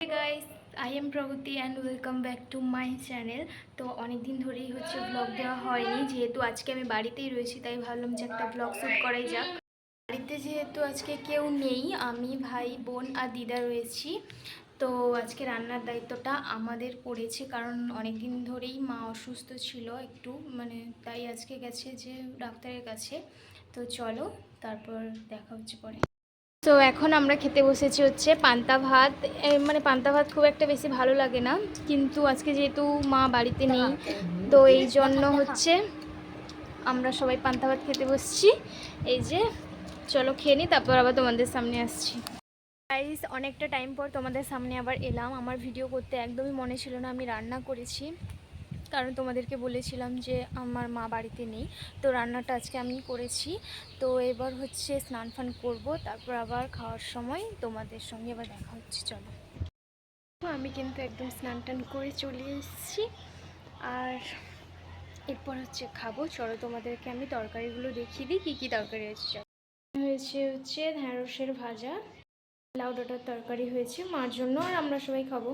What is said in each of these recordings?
Guys I am Pragati and welcome back to my channel তো অনেক দিন ধরেই হচ্ছে ব্লগ দেওয়া হয়নি, যেহেতু আজকে আমি বাড়িতেই রয়েছি, তাই ভাবলাম যে একটা ব্লগ শ্যুট করাই যাক। বাড়িতে যেহেতু আজকে কেউ নেই, আমি, ভাই, বোন আর দিদা রয়েছি। তো আজকে রান্নার দায়িত্বটা আমাদের পড়েছে, কারণ অনেক দিন ধরেই মা অসুস্থ ছিল একটু মানে তাই আজকে গেছে যে ডাক্তারের কাছে। তো চলো, তারপর দেখা হচ্ছে পরে। তো এখন আমরা খেতে বসেছি হচ্ছে পান্তা ভাত। মানে পান্তা ভাত খুব একটা বেশি ভালো লাগে না। কিন্তু আজকে যেহেতু মা বাড়িতে নেই, তো এই জন্য হচ্ছে আমরা সবাই পান্তা ভাত খেতে বসছি। এই যে, চলো খেয়ে নিই তারপর আবার তোমাদের সামনে আসছি। গাইস অনেকটা টাইম পর তোমাদের সামনে আবার এলাম। আমার ভিডিও করতে একদমই মনে ছিল না আমি রান্না করেছি। কারণ তোমাদেরকে বলেছিলাম যে আমার মা বাড়িতে নেই। তো রান্নাটা আজকে আমি করেছি। তো এবার হচ্ছে স্নান ফান করব, তারপর আবার খাওয়ার সময় তোমাদের সঙ্গে আবার দেখা হচ্ছে, চলো। আমি কিন্তু একদম স্নান টান করে চলে এসেছি। আর এরপর হচ্ছে খাব। চলো তোমাদেরকে আমি তরকারিগুলো দেখিয়ে দিই, কী কী তরকারি চলো। হয়েছে হচ্ছে ঢ্যাঁড়সের ভাজা, লাউ ডাঁটার তরকারি হয়েছে, মার জন্য, আর আমরা সবাই খাব।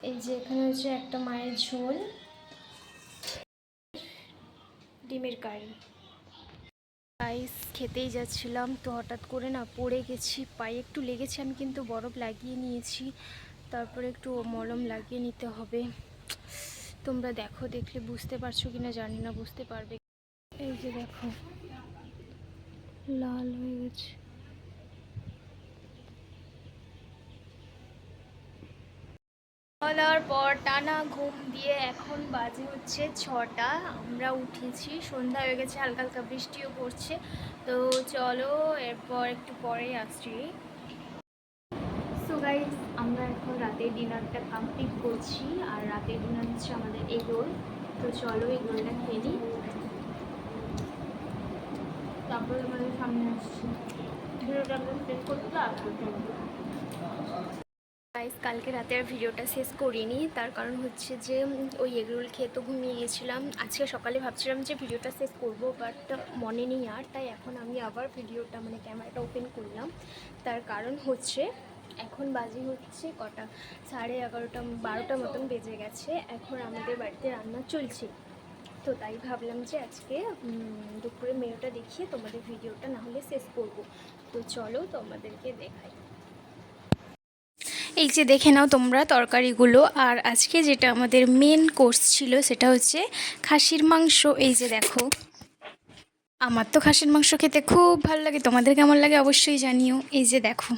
এই যে এখানে হচ্ছে একটা মায়ের ঝোল। ডিমের কারি আইস খেতেই যাচ্ছিলাম তো হঠাৎ করে না পড়ে গেছি, পায়ে একটু লেগেছে, আমি কিন্তু বরফ লাগিয়ে নিয়েছি। তারপরে একটু মলম লাগিয়ে নিতে হবে। তোমরা দেখো, দেখলে বুঝতে পারছ কি না জানি না, বুঝতে পারবে। এই যে দেখো, লাল হয়ে গেছে। খাওয়ার পর টানা ঘুম দিয়ে এখন বাজে হচ্ছে ছটা। আমরা উঠেছি, সন্ধ্যা হয়ে গেছে হালকা হালকা বৃষ্টিও পড়ছে। তো চলো, এরপর একটু পরে আসছি। সো আমরা এখন রাতের ডিনারটা কমপ্লিট করছি, আর রাতের ডিনার হচ্ছে আমাদের এগ রোল তো চলো এগ রোলটা খেয়ে নিই। তারপরে আমাদের সামনে আসছি। আমরা করতে আসব গাইস কালকে রাতে আর ভিডিওটা শেষ করিনি। তার কারণ হচ্ছে যে ওই এগরোল খেয়ে তো ঘুমিয়ে গেছিলাম। আজকে সকালে ভাবছিলাম যে ভিডিওটা শেষ করব বাট মনে নেই আর। তাই এখন আমি আবার ভিডিওটা মানে ক্যামেরাটা ওপেন করলাম। তার কারণ হচ্ছে, এখন বাজে হচ্ছে কটা? সাড়ে এগারোটা, বারোটা মতন বেজে গেছে। এখন আমাদের বাড়িতে রান্না চলছে। তো তাই ভাবলাম যে আজকে দুপুরে মেয়েটা দেখিয়ে তোমাদের ভিডিওটা না হলে শেষ করব। তো চলো তোমাদেরকে দেখাই। এই যে দেখে নাও তোমরা তরকারিগুলো। আর আজকে যেটা আমাদের মেন কোর্স ছিল সেটা হচ্ছে খাসির মাংস। এই যে দেখো। আমার তো খাসির মাংস খেতে খুব ভালো লাগে। তোমাদের কেমন লাগে অবশ্যই জানিও। এই যে দেখো।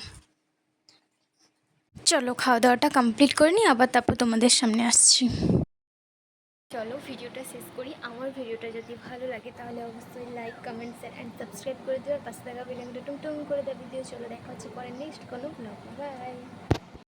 চলো, খাওয়া দাওয়াটা কমপ্লিট করে নিই, আবার তারপর তোমাদের সামনে আসছি। চলো, ভিডিওটা শেষ করি। আমার ভিডিওটা যদি ভালো লাগে তাহলে অবশ্যই like comment share and subscribe করে আর পাশে থাকা বেলাইনটা টুং টুং করে দেবে দিও। চলো, দেখা হচ্ছে পরে নেক্সট কোনো ব্লগ বাই